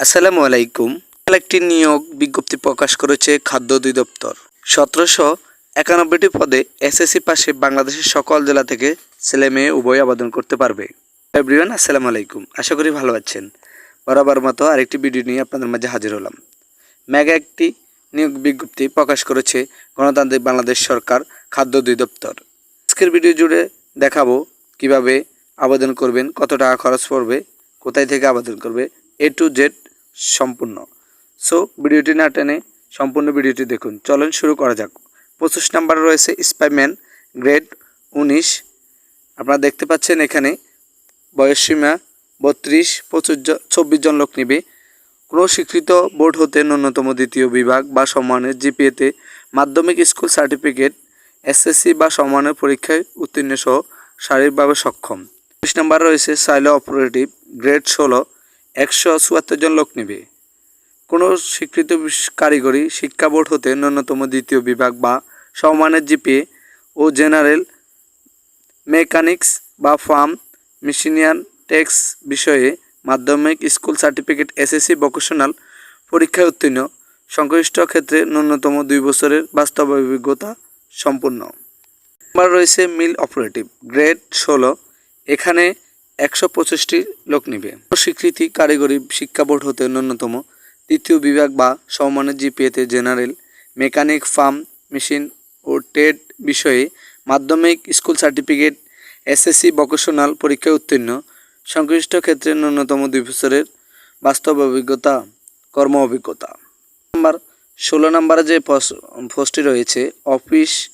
আসসালামু আলাইকুম। একটি নিয়োগ বিজ্ঞপ্তি প্রকাশ করেছে খাদ্য অধিদপ্তর। সতেরোশো একানব্বইটি পদে এসএসসি পাশে বাংলাদেশের সকল জেলা থেকে ছেলে মেয়ে উভয় আবেদন করতে পারবে। এভরিওয়ান, আসসালামু আলাইকুম। আশা করি ভালো আছেন। বরাবর মতো আরেকটি ভিডিও নিয়ে আপনাদের মাঝে হাজির হলাম। মেগা একটি নিয়োগ বিজ্ঞপ্তি প্রকাশ করেছে গণতান্ত্রিক বাংলাদেশ সরকার খাদ্য অধিদপ্তর। আজকের ভিডিও জুড়ে দেখাবো কীভাবে আবেদন করবেন, কত টাকা খরচ পড়বে, কোথায় থেকে আবেদন করবে এ টু জেড সম্পূর্ণ। সো ভিডিওটি না টেনে সম্পূর্ণ ভিডিওটি দেখুন। চলেন শুরু করা যাক। পঁচিশ নাম্বার রয়েছে স্পাইম্যান গ্রেড উনিশ। আপনারা দেখতে পাচ্ছেন এখানে বয়সসীমা বত্রিশ, পঁচিশ জন, চব্বিশ জন লোক নিবে। কোনো স্বীকৃত বোর্ড হতে ন্যূনতম দ্বিতীয় বিভাগ বা সম্মানের জিপিএতে মাধ্যমিক স্কুল সার্টিফিকেট এসএসসি বা সম্মানের পরীক্ষায় উত্তীর্ণ সহ শারীরিকভাবে সক্ষম। বিশ নম্বর রয়েছে সাইলো অপারেটিভ গ্রেড ষোলো। একশো চুয়াত্তর জন লোক নেবে। কোনো স্বীকৃত কারিগরি, শিক্ষা বোর্ড হতে ন্যূনতম দ্বিতীয় বিভাগ বা সমমানের জিপিএ ও জেনারেল মেকানিক্স বা ফার্ম মেশিনিয়ান টেক্স বিষয়ে মাধ্যমিক স্কুল সার্টিফিকেট, এসএসসি ভোকেশনাল পরীক্ষায় উত্তীর্ণ। সংশ্লিষ্ট ক্ষেত্রে ন্যূনতম দুই বছরের বাস্তব অভিজ্ঞতা সম্পূর্ণ নাম্বার রয়েছে মিল অপারেটিভ, গ্রেড ষোলো। এখানে একশো পঁচিশটি লোক নিবে। স্বীকৃতি কারিগরি শিক্ষা বোর্ড হতে ন্যূনতম। তৃতীয় বিভাগ বা সমমানের জিপিএতে জেনারেল, মেকানিক, ফার্ম, মেশিন ও টেড বিষয়ে মাধ্যমিক স্কুল সার্টিফিকেট, এসএসসি ভোকেশনাল পরীক্ষায় উত্তীর্ণ। সংশ্লিষ্ট ক্ষেত্রে ন্যূনতম দুই বছরের বাস্তব অভিজ্ঞতা, কর্ম অভিজ্ঞতা। নাম্বার, ষোলো নম্বরে যে পস- পোস্টটি রয়েছে, অফিস,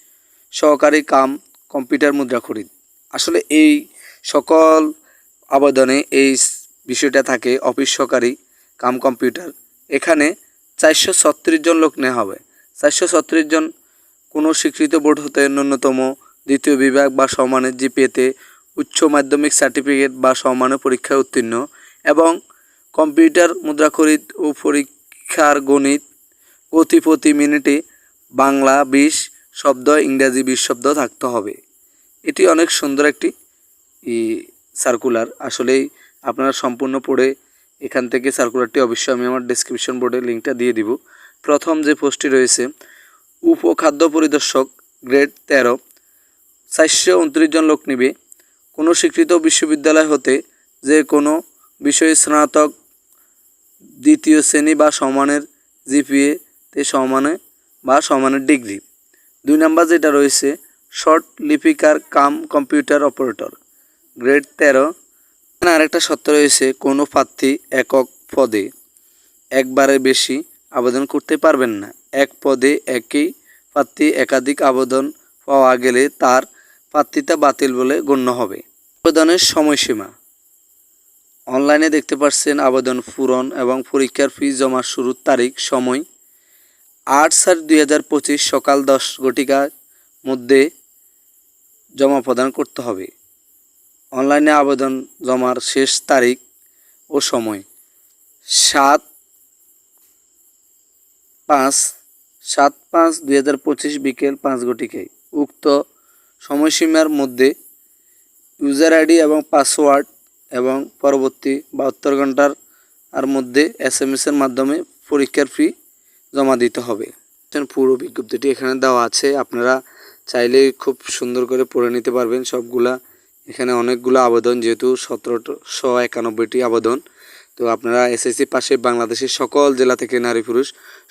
সহকারী কাম, কম্পিউটার মুদ্রা খরিদ আসলে এই সকল আবেদনে এই বিষয়টা থাকে, অফিস সহকারী, কাম কম্পিউটার। এখানে চারশো ছত্রিশ জন লোক নেওয়া হবে। চারশো ছত্রিশ জন কোনো স্বীকৃত বোর্ড হতে ন্যূনতম দ্বিতীয় বিভাগ বা সমানের জিপিএতে উচ্চ মাধ্যমিক সার্টিফিকেট বা সমানের পরীক্ষায় উত্তীর্ণ এবং কম্পিউটার মুদ্রা খরিদ ও পরীক্ষার গণিত প্রতি প্রতি মিনিটে বাংলা, বিশ শব্দ, ইংরাজি বিশ শব্দ থাকতে হবে। এটি অনেক সুন্দর একটি সার্কুলার আসলেই আপনারা সম্পূর্ণ পড়ে এখান থেকে সার্কুলারটি অবশ্যই আমি আমার ডেসক্রিপশন বোর্ডে লিঙ্কটা দিয়ে দিব। প্রথম যে পোস্টটি রয়েছে, উপখাদ্য পরিদর্শক গ্রেড তেরো, চারশো উনত্রিশ জন লোক নিবে। কোনো স্বীকৃত বিশ্ববিদ্যালয় হতে যে কোনো বিষয়ে স্নাতক দ্বিতীয় শ্রেণি বা সমানের জিপিএ তে সমানে বা সমানের ডিগ্রি। দুই নাম্বার যেটা রয়েছে শর্ট লিপিকার কাম কম্পিউটার অপারেটর। গ্রেড তেরো। আরেকটা সত্য রয়েছে, কোনো প্রার্থী একক পদে একবারের বেশি আবেদন করতে পারবেন না। এক পদে একই প্রার্থী একাধিক আবেদন পাওয়া গেলে তার প্রার্থিতা বাতিল বলে গণ্য হবে। আবেদনের সময়সীমা। অনলাইনে দেখতে পাচ্ছেন আবেদন পূরণ এবং পরীক্ষার ফি জমা শুরুর তারিখ, সময় আট সাত দুই হাজার পঁচিশ সকাল দশ ঘটিকার মধ্যে জমা প্রদান করতে হবে। অনলাইনে আবেদন জমার শেষ তারিখ ও সময় সাত পাঁচ সাত পাঁচ দুই হাজার পঁচিশ বিকেল পাঁচ ঘটিকায় উক্ত সময়সীমার মধ্যে ইউজার আইডি এবং পাসওয়ার্ড এবং পরবর্তী বাহাত্তর ঘণ্টার আর মধ্যে এস এম এসের মাধ্যমে পরীক্ষার ফি জমা দিতে হবে। পুরো বিজ্ঞপ্তিটি এখানে দেওয়া আছে। আপনারা চাইলে খুব সুন্দর করে পড়ে নিতে পারবেন সবগুলা এখানে অনেকগুলো আবেদন, যেহেতু সতেরোশো একানব্বইটি আবেদন। তো আপনারা এসএসসি পাশে বাংলাদেশের সকল জেলা থেকে নারী পুরুষ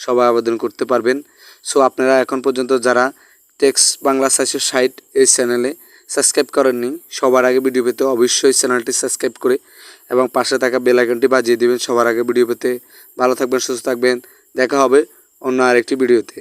সবাই আবেদন করতে পারবেন। সো আপনারা এখন পর্যন্ত যারা টেক্স বাংলা চারশো ষাট এই চ্যানেলে সাবস্ক্রাইব করেননি, সবার আগে ভিডিও পেতে অবশ্যই চ্যানেলটি সাবস্ক্রাইব করে এবং পাশে থাকা বেল আইকনটি বাজিয়ে দেবেন। সবার আগে ভিডিও পেতে ভালো থাকবেন, সুস্থ থাকবেন। দেখা হবে অন্য আরেকটি ভিডিওতে।